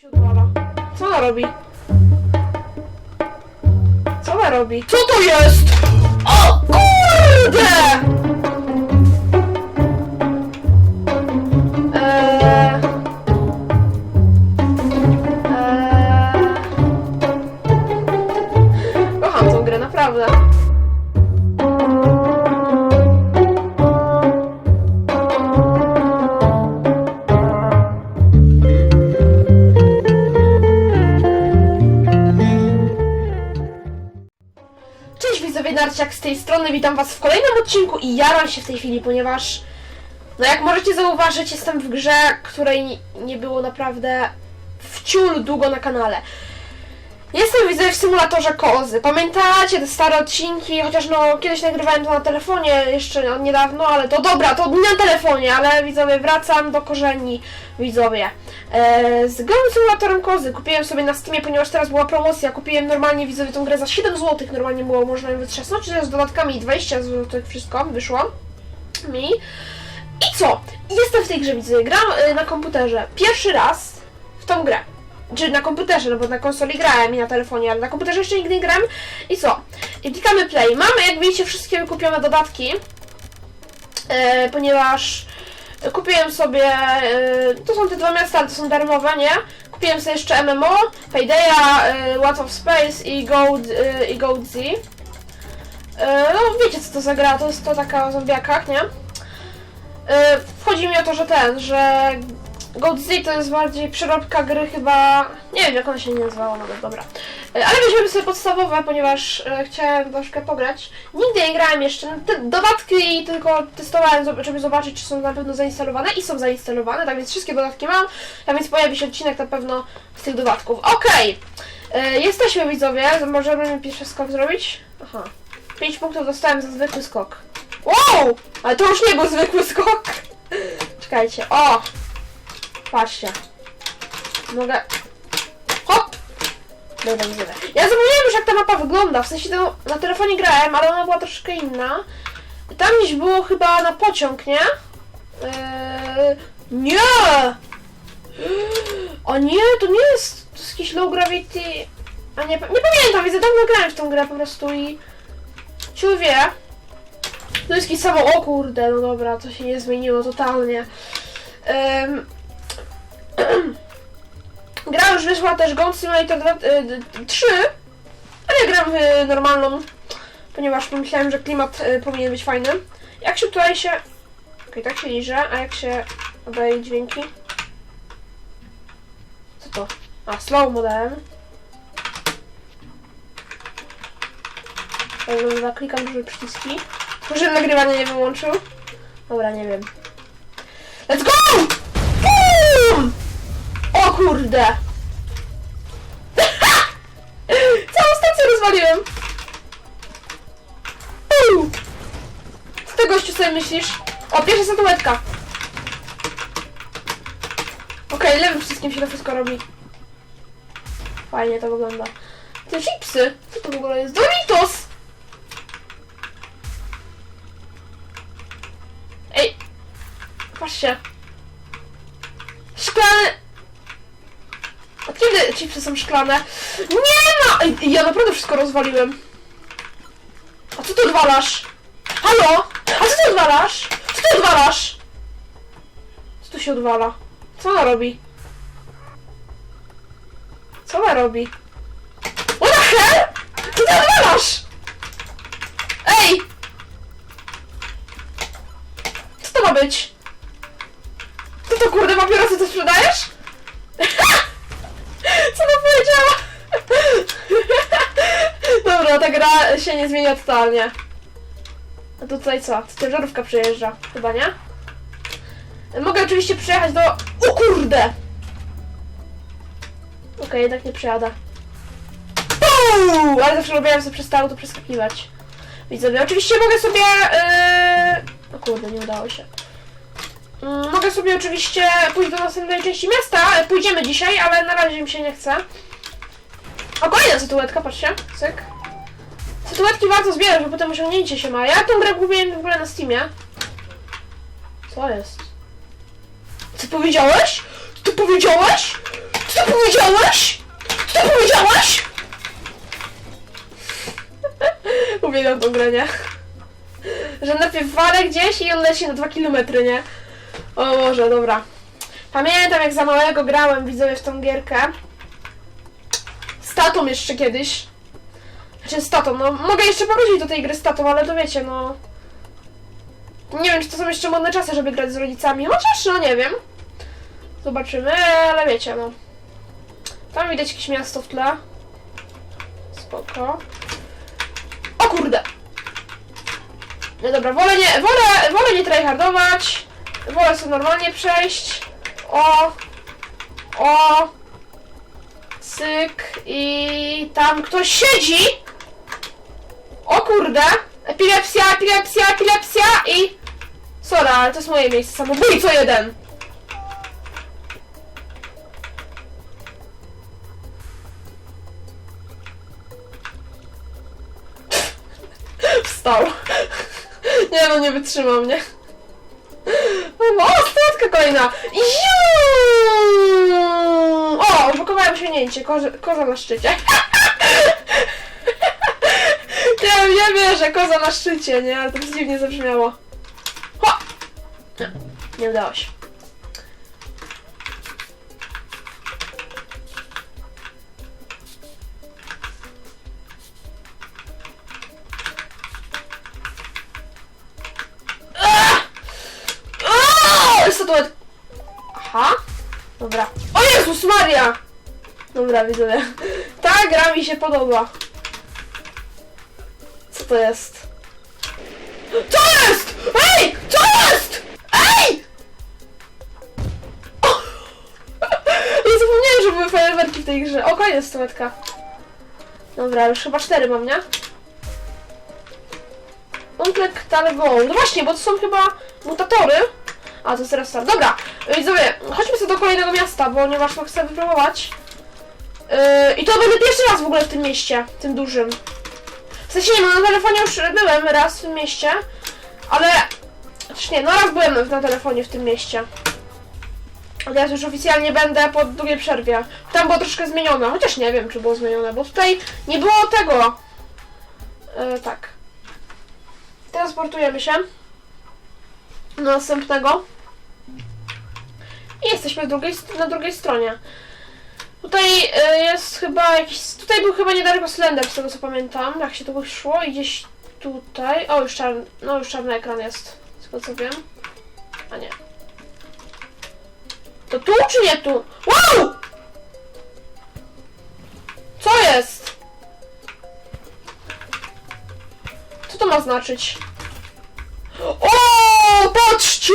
Co ona robi? Co ona robi? Co to jest? O kurde! Eee... Eee... Kocham tą grę, naprawdę. Strony, witam was w kolejnym odcinku i jaram się w tej chwili, ponieważ no jak możecie zauważyć, jestem w grze, której nie było naprawdę wciul długo na kanale. Jestem widzowie w symulatorze kozy. Pamiętacie te stare odcinki, chociaż no kiedyś nagrywałem to na telefonie jeszcze niedawno, ale to dobra, to na telefonie, ale widzowie wracam do korzeni widzowie. E, z grą symulatorem kozy kupiłem sobie na Steamie, ponieważ teraz była promocja, kupiłem normalnie widzowie tą grę za 7 zł, normalnie było można ją wytrzasnąć, z dodatkami 20 zł wszystko wyszło mi. I co? Jestem w tej grze widzowie, gram e, na komputerze pierwszy raz w tą grę. Czy na komputerze, no bo na konsoli grałem i na telefonie, ale na komputerze jeszcze nigdy nie grałem. I co? I klikamy play. Mamy, jak widzicie, wszystkie kupione dodatki, e, ponieważ kupiłem sobie, e, to są te dwa miasta, ale to są darmowe, nie? Kupiłem sobie jeszcze MMO, Paydaya, e, What of Space i Gold, e, i Gold Z. No wiecie co to za gra, to jest to taka o zombiakach, nie? E, Wchodzi mi o to, że ten, że Z to jest bardziej przeróbka gry chyba. Nie wiem jak ona się nie nazywała nawet, dobra. E, Ale weźmiemy sobie podstawowe, ponieważ e, chciałem troszkę pograć. Nigdy nie grałem jeszcze. Te dodatki tylko testowałem, żeby zobaczyć, czy są na pewno zainstalowane i są zainstalowane, tak więc wszystkie dodatki mam, a więc pojawi się odcinek na pewno z tych dodatków. Okej! E, Jesteśmy widzowie, możemy pierwszy skok zrobić. Aha. 5 punktów dostałem za zwykły skok. Wow! Ale to już nie był zwykły skok. Czekajcie. O! Patrzcie. Mogę... Hop! Dobra, widzowie. Ja zapomniałem już jak ta mapa wygląda, w sensie to na telefonie grałem, ale ona była troszkę inna. Tam gdzieś było chyba na pociąg, nie? Eee, nie! O nie, to nie jest, to jest jakiś low gravity... A nie, nie pamiętam, widzę, dawno grałem w tą grę po prostu i... Ciu wie. To jest jakiś samo... O kurde, no dobra, to się nie zmieniło totalnie. Em, Gra już wyszła też Goat Simulator 2, y, d- 3, ale gram w normalną, ponieważ pomyślałem, że klimat y, powinien być fajny. Jak się tutaj się... Okej, tak się liże, a jak się oddaje dźwięki? Co to? A, slow modem. Dobra, klikam duże przyciski. Może nagrywanie nie wyłączył? Dobra, nie wiem. Let's go! Kurde! Całą stację rozwaliłem! Uuu! Co ty gościu sobie myślisz? O, pierwsza statuetka! Okej, lewym wszystkim się to wszystko robi. Fajnie to wygląda. Te chipsy! Co to w ogóle jest? Doritos! Ej! Patrzcie! Szklane... Kiedy chipsy są szklane? Nie ma! Ja naprawdę wszystko rozwaliłem. A co ty odwalasz? Halo? A co ty odwalasz? Co ty odwalasz? Co tu się odwala? Co ona robi? Co ona robi? What the hell? Co ty odwalasz? Ej! Co to ma być? Co to kurde papierosy ty sprzedajesz? Co ona powiedziała? Dobra, ta gra się nie zmienia totalnie. A tutaj co? Ciężarówka przejeżdża, chyba nie? Mogę oczywiście przejechać do... O kurde! Okej, jednak nie przejada. Ale zawsze robiłem sobie przestało to przeskakiwać. Widzowie, oczywiście mogę sobie... Yy... O kurde, nie udało się. Mm, Mogę sobie oczywiście pójść do następnej części miasta. Pójdziemy dzisiaj, ale na razie mi się nie chce. O, kolejna statuetka, patrzcie. Cyk. Statuetki warto zbierać, bo potem osiągnięcie się ma. Ja tą grę kupiłem w ogóle na Steamie. Co jest? Co powiedziałeś? Ty powiedziałeś? Co powiedziałeś? Co powiedziałeś? Uwielbiam tą grę, nie? Że najpierw walę gdzieś i on leci na 2 km, nie? O Boże, dobra. Pamiętam jak za małego grałem widzowie w tą gierkę. Z tatą jeszcze kiedyś. Znaczy z tatą, no mogę jeszcze powrócić do tej gry z tatą, ale to wiecie, no... Nie wiem, czy to są jeszcze modne czasy, żeby grać z rodzicami, chociaż no nie wiem. Zobaczymy, ale wiecie, no. Tam widać jakieś miasto w tle. Spoko. O kurde! No dobra, wolę nie, wolę, wolę nie tryhardować. Wolę sobie normalnie przejść. O! O! Cyk i tam ktoś siedzi! O kurde! Epilepsja, epilepsja, epilepsja i... Sorry, ale to jest moje miejsce samobójco jeden! Wstał. Nie no, nie wytrzymał mnie. O, statka kolejna! Ziu! O, odblokowałem osiągnięcie. Koza, koza na szczycie. Nie, nie wierzę, koza na szczycie, nie? Ale to dziwnie zabrzmiało. Ho! Nie, nie udało się. Aha. Dobra. O Jezus Maria! Dobra, widzę. Ta gra mi się podoba. Co to jest? Co jest? Ej! Co jest? Ej! O! Ja zapomniałem, że były fajerwerki w tej grze. O, koniec statuetka. Dobra, już chyba cztery mam, nie? Unklek Talewą. No właśnie, bo to są chyba mutatory. A, to jest teraz start. Dobra, widzowie, chodźmy sobie do kolejnego miasta, ponieważ to chcę wypróbować. Yy, I to będę pierwszy raz w ogóle w tym mieście, tym dużym. W sensie nie, no na telefonie już byłem raz w tym mieście, ale... Chociaż nie, no raz byłem na telefonie w tym mieście. A teraz już oficjalnie będę po długiej przerwie. Tam było troszkę zmienione, chociaż nie wiem, czy było zmienione, bo tutaj nie było tego. Yy, tak. Transportujemy się do następnego. I jesteśmy drugiej, na drugiej stronie. Tutaj y, jest chyba jakiś. Tutaj był chyba niedaleko Slender, z tego co pamiętam, jak się to wyszło. I gdzieś tutaj. O, już czarny, no już czarny ekran jest, z tego co wiem. A nie. To tu czy nie tu? Wow! Co jest? Co to ma znaczyć?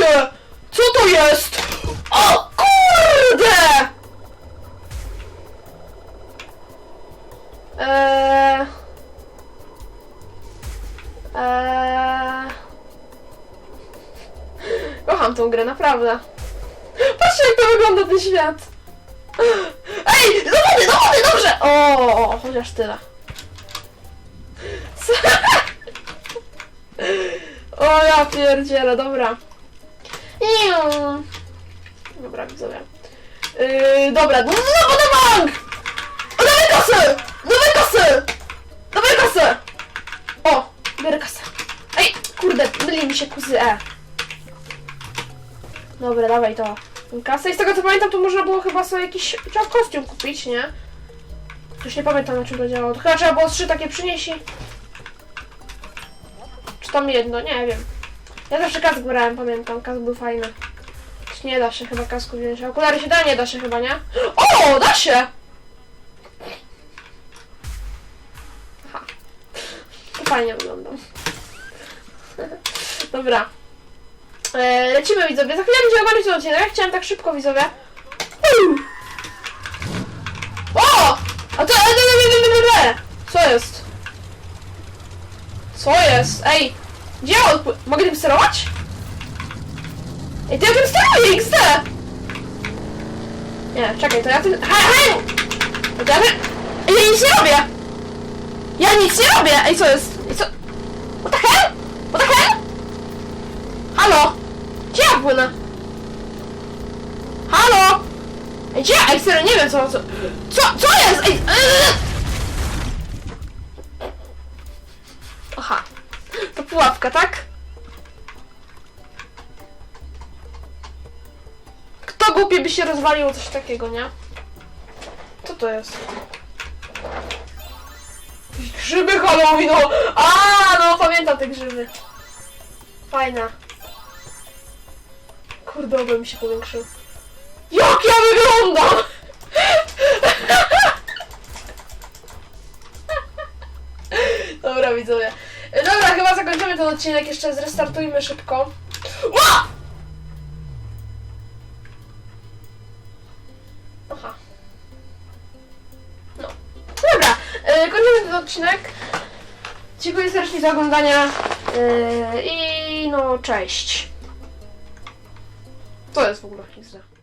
Patrzcie! Co to jest? O kurde! Eee... Eee... Kocham tą grę, naprawdę. Patrzcie jak to wygląda ten świat. Ej, do wody, do wody, dobrze! O, chociaż tyle. O ja pierdzielę, dobra. Dobra, widzowie. Yy, dobra, no, no, na bank! O, dawaj kasę! Dawaj kasę! Dawaj kasę! O, biorę kasę. Ej, kurde, myli mi się kuzy E. Dobra, dawaj to. Kasę i z tego co pamiętam, to można było chyba sobie jakiś trzeba kostium kupić, nie? Już nie pamiętam na czym to działało. To chyba trzeba było trzy takie przynieść i... Czy tam jedno? Nie wiem. Ja zawsze kask brałem, pamiętam. Kask był fajny. Nie da się chyba kasku wziąć. Okulary się da? Nie da się chyba, nie? O, da się! Aha. To fajnie wyglądam. Dobra. E, lecimy widzowie. Za chwilę będziemy oglądać ten odcinek. Chciałem tak szybko widzowie. O! A to... e, le, le. Co jest? Co jest? Ej! Gdzie odpły... Mogę tym sterować? Ej, to ja tym steruję, XD! Nie, czekaj, to ja tym... Hej, hej! To ja tym... Ej, ja nic nie robię! Ja nic nie robię! Ej, co jest? Ej, co... What the hell? What the hell? Halo? Gdzie ja płynę? Halo? Ej, Gdzie? Ej, serio, nie wiem co, co, co, jest? Ej, eee! Pułapka, tak? Kto głupie by się rozwalił coś takiego, nie? Co to jest? Grzyby Halloweenu! A, no pamiętam te grzyby. Fajne. Kurde, oby mi się powiększył. Jak ja wyglądam! Dobra, widzowie. Dobra, chyba zakończymy ten odcinek. Jeszcze zrestartujmy szybko. Ła! Aha. No. Dobra, yy, kończymy ten odcinek. Dziękuję serdecznie za oglądanie. Yy, I no, cześć. To jest w ogóle historia.